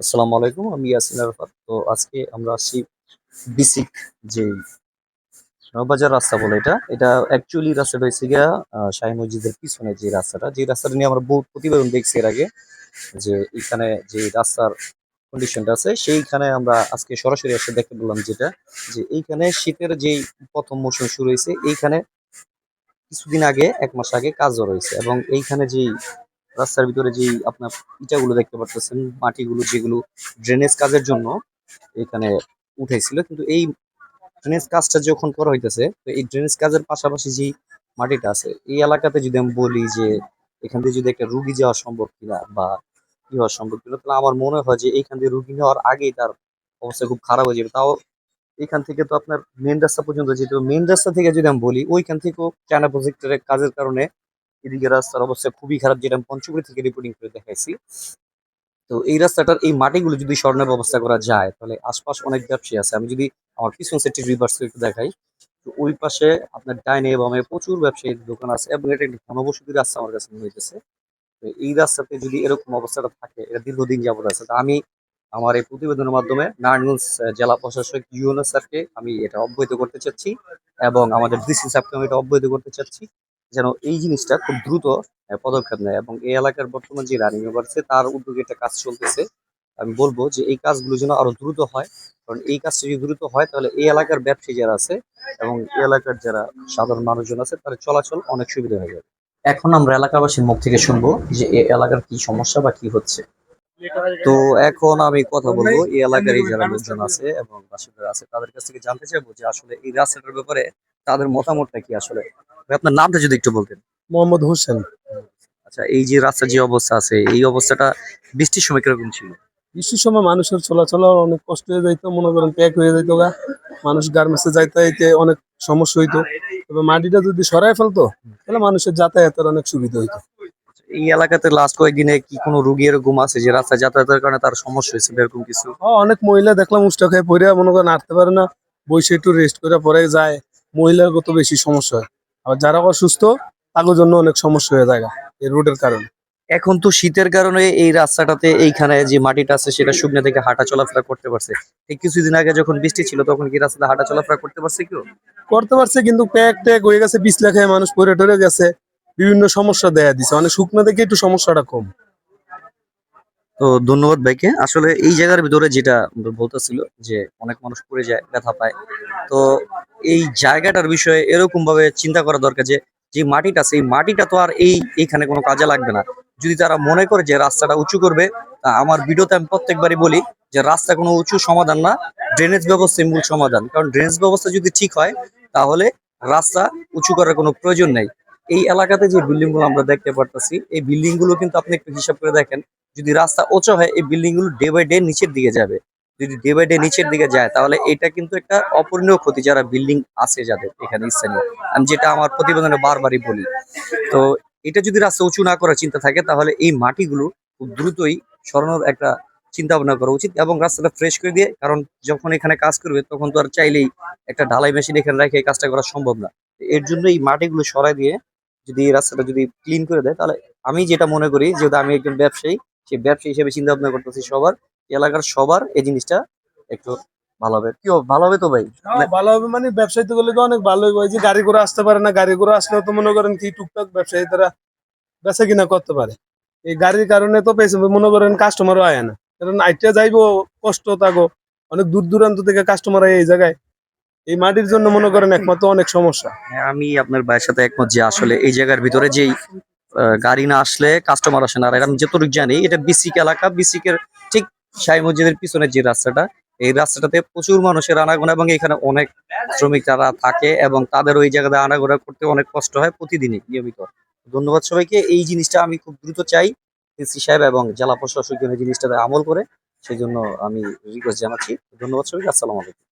আসসালামু আলাইকুম, আমি ইয়াসিন আরাফাত। তো আজকে আমরা আসছি বিসিক যে নবাজার রাস্তা বলে এটা এটা অ্যাকচুয়ালি রাস্তাটা হয়েছে গিয়া শাহী মসজিদের পিছনে যে রাস্তাটা যে রাস্তাটা নিয়ে আমরা বহু প্রতিবেদন দেখছি এর আগে, যে এখানে যে রাস্তার কন্ডিশনটা আছে, সেইখানে আমরা আজকে সরাসরি এসে দেখতে পেলাম যেটা, যে এইখানে শীতের যেই প্রথম মৌসুম শুরু হয়েছে, এইখানে কিছুদিন আগে, এক মাস আগে কাজও রয়েছে এবং এইখানে যেই রাস্তার ভিতরে যেই আপনার ইটাগুলো দেখতে পারতেছেন, মাটিগুলো যেগুলো ড্রেনেজ কাজের জন্য এখানে উঠাইছিল, কিন্তু এই ড্রেনেজ কাজটা যখন করা হইতেছে, তো এই ড্রেনেজ কাজের পাশাপাশি যেই মাটিটা আছে, এই এলাকাতে যদি আমি বলি যে এখান দিয়ে যদি একটা রুগী যাওয়া সম্ভব কিনা বা কি হওয়া সম্ভব কিনা, তাহলে আমার মনে হয় যে এইখান দিয়ে রুগী নেওয়ার আগেই তার অবস্থা খুব খারাপ হয়ে যাবে। তাও এখান থেকে তো আপনার মেন রাস্তা পর্যন্ত যেতে মেন রাস্তা থেকে যদি আমি বলি, ওইখান থেকেও চায়না প্রজেক্টের কাজের কারণে এদিকে রাস্তার অবস্থা খুবই খারাপ, যেটা আমি পঞ্চগড়ি থেকে রিপোর্টিং করে দেখাইছি। তো এই রাস্তাটার এই মাটিগুলো যদি স্বর্ণের ব্যবস্থা করা যায়, তাহলে আশপাশ অনেক ব্যবসায়ী আছে। আমি যদি আমার পিছন সেটটি রিভার্স একটু দেখাই, তো ওই পাশে আপনার ডাইনে বামে প্রচুর ব্যবসায়ীর দোকান আছে। এবং এটা একটি ঘনবসতি রাস্তা আমার কাছে মনে হইতেছে। তো এই রাস্তাতে যদি এরকম অবস্থাটা থাকে, এটা দীর্ঘদিন যাবত আছে। আমি আমার এই প্রতিবেদনের মাধ্যমে নারায়ণগঞ্জ জেলা প্রশাসক ইউএনএস স্যারকে আমি এটা অব্যাহত করতে চাচ্ছি এবং আমাদের ডিসি সাহেবকে আমি এটা অব্যাহত করতে চাচ্ছি। যেন এই জিনিসটা খুব দ্রুত পদক্ষেপ নেয় এবং এই এলাকার বর্তমান যে রানিং আছে তার উদ্যোগে একটা কাজ চলতেছে। আমি বলব যে এই কাজগুলো যেন আরও দ্রুত হয়, কারণ এই কাজটা যদি দ্রুত হয় তাহলে এই এলাকার ব্যবসায়ী যারা আছে এবং এই এলাকার যারা সাধারণ মানুষজন আছে তাদের চলাচল অনেক সুবিধা হয়ে যাবে। এখন আমরা এলাকাবাসীর মুখ থেকে শুনব যে এই এলাকার কি সমস্যা বা কি হচ্ছে। তো এখন আমি কথা বলব এই এলাকার যারা লোকজন আছে এবং বাসিন্দারা আছে তাদের কাছ থেকে জানতে চাইব যে আসলে এই রাস্তাটার ব্যাপারে তাদের মতামতটা কি আসলে? আপনার নামটা যদি একটু বলতেন। মোহাম্মদ হোসেন। আচ্ছা এই যে রাস্তার যে অবস্থা আছে এই অবস্থাটা বৃষ্টির সময় কীরকম ছিল? বৃষ্টির সময় মানুষের চলাচল অনেক কষ্ট হয়ে যাইতো মনে করেন প্যাক হয়ে যাইতো গা। মানুষ গার্মেন্টসে যাইতে যাইতে অনেক সমস্যা হইতো। তবে মাটিটা যদি সরাই ফেলতো তাহলে মানুষের যাতায়াতের অনেক সুবিধা হইতো। এই এলাকাতে লাস্ট কয়েকদিনে কি কোনো রুগী এরকম আছে যে রাস্তায় যাতায়াতের কারণে তার সমস্যা হয়েছে এরকম কিছু? অনেক মহিলা দেখলাম উষ্টা খেয়ে পড়ে মনে করেন হাঁটতে পারে না বসে একটু রেস্ট করে পরে যায়। মহিলার কত বেশি সমস্যা হয়। আবার যারা অসুস্থ তাদের জন্য অনেক সমস্যা হয়ে যায় এই রোডের কারণে। এখন তো শীতের কারণে এই রাস্তাটাতে এইখানে যে মাটিটা আছে সেটা শুকনো থেকে হাঁটা চলাফেরা করতে পারছে। ঠিক কিছুদিন আগে যখন বৃষ্টি ছিল তখন কি রাস্তাতে হাঁটা চলাফেরা করতে পারছে কেউ? করতে পারছে কিন্তু প্যাক ট্যাক হয়ে গেছে বিশ লেখায় মানুষ পরে টরে গেছে বিভিন্ন সমস্যা দেখা দিছে। মানে শুকনো থেকে একটু সমস্যাটা কম। তো ধন্যবাদ ভাইকে। আসলে এই জায়গার ভিতরে যেটা বলতেছিল যে অনেক মানুষ পড়ে যায়, ব্যথা পায়, তো এই জায়গাটার বিষয়ে এরকম ভাবে চিন্তা করা দরকার যে যে মাটিটা সেই মাটিটা তো আর এই, এইখানে কোনো কাজে লাগবে না। যদি তারা মনে করে যে রাস্তাটা উঁচু করবে, তা আমার ভিডিওতে আমি প্রত্যেকবারই বলি যে, রাস্তা কোনো উঁচু সমাধান না ড্রেনেজ ব্যবস্থাই মূল সমাধান। কারণ ড্রেনেজ ব্যবস্থা যদি ঠিক হয়, তাহলে রাস্তা উঁচু করার কোনো প্রয়োজন নেই। এই এলাকাতে যে বিল্ডিংগুলো আমরা দেখতে পারতেছি, এই বিল্ডিংগুলো কিন্তু আপনি একটু হিসাব করে দেখেন, যদি রাস্তা উঁচু হয়, এই বিল্ডিংগুলো ডে বাই ডে নিচের দিকে যাবে। যদি ডে বাই ডে নিচের দিকে যায়, তাহলে এটা কিন্তু একটা অপূর্ণীয় ক্ষতি যারা বিল্ডিং আছে যাদের এখানে স্থানীয়। আমি যেটা আমার প্রতিবেদনে বারবারই বলি। তো এটা যদি রাস্তা উঁচু না করার চিন্তা থাকে, তাহলে এই মাটিগুলো খুব দ্রুতই সরানোর একটা চিন্তা ভাবনা করা উচিত এবং রাস্তাটা ফ্রেশ করে দিয়ে, কারণ যখন এখানে কাজ করবে, তখন তো আর চাইলেই একটা ঢালাই মেশিন এখানে রেখে কাজটা করা সম্ভব না। এর জন্য এই মাটিগুলো সরাই দিয়ে যদি রাস্তাটা যদি ক্লিন করে দেয় তাহলে আমি যেটা মনে করি যেহেতু আমি একজন ব্যবসায়ী সেই ব্যবসায়ী হিসেবে চিন্তা ভাবনা করতেছি সবার এলাকার সবার এই জিনিসটা একটু ভালো হবে। কি ভালো হবে তো ভাই? হ্যাঁ, ভালো হবে মানে তো অনেক ভালো হবে। যে গাড়ি আসতে পারে না গাড়ি আসলেও তো মনে করেন কি টুকটাক ব্যবসায়ী তারা কিনা করতে পারে। এই গাড়ির কারণে তো মনে করেন আয় না। কারণ যাইবো কষ্ট থাকো অনেক দূর দূরান্ত থেকে কাস্টমার এই জায়গায়। এই মাটির জন্য মনে করেন একমাত্র অনেক সমস্যা। হ্যাঁ, আমি আপনার ভাইয়ের সাথে একমত যে আসলে এই জায়গার ভিতরে যেই গাড়ি না আসলে কাস্টমার আসে না। আর আমি যতটুকু জানি এটা বিসিক এলাকা বিসিকের ঠিক সাই মসজিদের পিছনে যে রাস্তাটা এই রাস্তাটাতে প্রচুর মানুষের আনাগোনা এবং এখানে অনেক শ্রমিক তারা থাকে এবং তাদের ওই জায়গাতে আনাগোনা করতে অনেক কষ্ট হয় প্রতিদিনই নিয়মিত। ধন্যবাদ সবাইকে। এই জিনিসটা আমি খুব দ্রুত চাই এসি সাহেব এবং জেলা প্রশাসক জিনিসটাতে আমল করে সেই জন্য আমি রিকোয়েস্ট জানাচ্ছি। ধন্যবাদ সবাইকে। আসসালামু আলাইকুম।